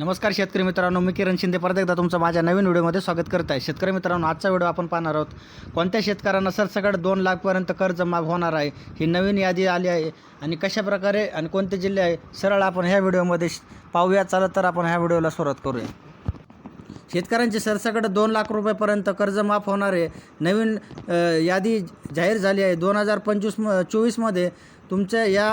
नमस्कार शेतकरी मित्रांनो मी किरण शिंदे. परत एकदा तुमचं माझ्या नवीन व्हिडिओमध्ये स्वागत करत आहे शेतकरी मित्रांनो आजचा व्हिडिओ आपण पाहणार आहोत. कोणत्या शेतकऱ्यांना सरसकट दोन लाखपर्यंत कर्ज माफ होणार आहे? ही नवीन यादी आली आहे. आणि कशा प्रकारे आणि कोणते जिल्हे आहे? सरळ आपण ह्या व्हिडिओमध्ये पाहूया. चालत तर आपण ह्या व्हिडिओला सुरुवात करूया. शेतकऱ्यांचे सरसकट दोन लाख रुपयेपर्यंत कर्ज माफ होणारे नवीन यादी जाहीर झाली आहे. दोन हजार पंचवीस म चोवीसमध्ये तुमच्या या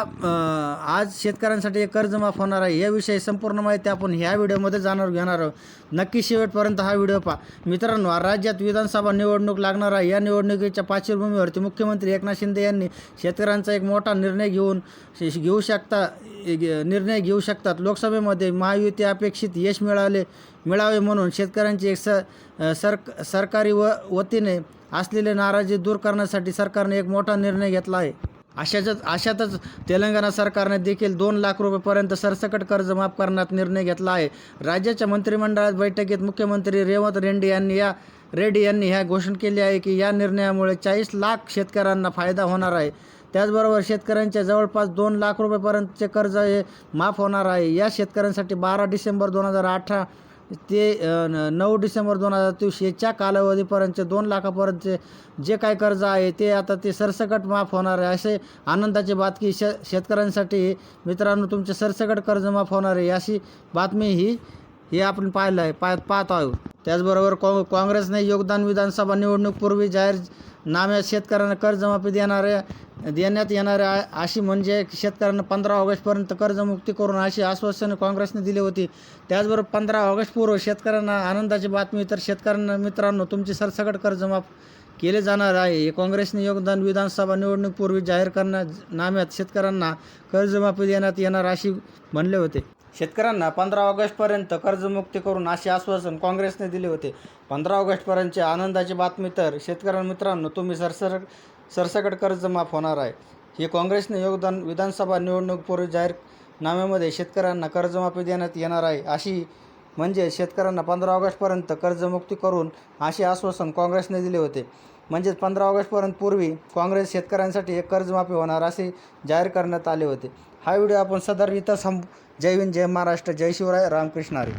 आज शेतकऱ्यांसाठी एक कर्ज माफ होणार आहे याविषयी संपूर्ण माहिती आपण ह्या व्हिडिओमध्ये जाणून घेणार आहोत. नक्की शेवटपर्यंत हा व्हिडिओ पहा. मित्रांनो राज्यात विधानसभा निवडणूक लागणार आहे. या निवडणुकीच्या पार्श्वभूमीवरती मुख्यमंत्री एकनाथ शिंदे यांनी शेतकऱ्यांचा एक मोठा निर्णय घेऊन शे- घेऊ शकता निर्णय घेऊ शकतात. लोकसभेमध्ये महायुती अपेक्षित यश मिळाले मिळावे म्हणून शेतकऱ्यांची एक स सर सरकारी व वतीने असलेले नाराजी दूर करण्यासाठी सरकारने एक मोठा निर्णय घेतला आहे. अशाच अशातच तेलंगणा सरकारने देखील दोन लाख रुपयेपर्यंत सरसकट कर्ज माफ करण्यात निर्णय घेतला आहे. राज्याच्या मंत्रिमंडळात बैठकीत मुख्यमंत्री रेवंत रेड्डी यांनी या रेड्डी यांनी ह्या घोषणा केली आहे की या निर्णयामुळे चाळीस लाख शेतकऱ्यांना फायदा होणार आहे. त्याचबरोबर शेतकऱ्यांच्या जवळपास दोन लाख रुपयेपर्यंतचे कर्ज हे माफ होणार आहे. या शेतकऱ्यांसाठी बारा डिसेंबर दोन हजार अठरा ते न- नऊ डिसेंबर दोन हजार तेवीस याच्या कालावधीपर्यंतचे दोन लाखापर्यंतचे जे काय कर्ज आहे ते आता ते सरसकट माफ होणार आहे. असे आनंदाची बातमी श शेतकऱ्यांसाठी मित्रांनो तुमचे सरसकट कर्ज माफ होणार आहे अशी बातमी ही हे आपण पाहिलं आहे पाह पाहत आहोत. त्याचबरोबर काँ काँग्रेसने योगदान विधानसभा निवडणूकपूर्वी जाहीर नाम्यात शेतकऱ्यांना कर्जमाफी देणाऱ्या देण्यात येणाऱ्या अशी म्हणजे शेतकऱ्यांना पंधरा ऑगस्टपर्यंत कर्जमुक्ती करून अशी आश्वासनं काँग्रेसने दिली होती. त्याचबरोबर पंधरा ऑगस्ट पूर्व शेतकऱ्यांना आनंदाची बातमी तर शेतकऱ्यांना मित्रांनो तुमची सरसकट कर्जमाफ केले जाणार आहे. हे काँग्रेसने योगदान विधानसभा निवडणूकपूर्वी जाहीर करण्या नाम्यात शेतकऱ्यांना कर्जमाफी देण्यात येणार अशी म्हणले होते. शेतकऱ्यांना पंधरा ऑगस्टपर्यंत कर्जमुक्ती करून असे आश्वासन काँग्रेसने दिले होते. पंधरा ऑगस्टपर्यंतची आनंदाची बातमी तर शेतकऱ्यांना मित्रांनो तुम्ही सरसर सरसकट कर्ज माफ होणार आहे. हे काँग्रेसने योगदान विधानसभा निवडणूकपूर्वी जाहीर नाम्यामध्ये शेतकऱ्यांना कर्जमाफी देण्यात येणार आहे. अशी म्हणजे शेतकऱ्यांना पंधरा ऑगस्टपर्यंत कर्जमुक्ती करून असे आश्वासन काँग्रेसने दिले होते. म्हणजेच पंधरा ऑगस्टपर्यंत पूर्वी काँग्रेस शेतकऱ्यांसाठी एक कर्जमाफी होणार असे जाहीर करण्यात आले होते. हा व्हिडिओ आपण सदर इथं सं जय हिंद जय महाराष्ट्र जय शिवराय रामकृष्ण हरी.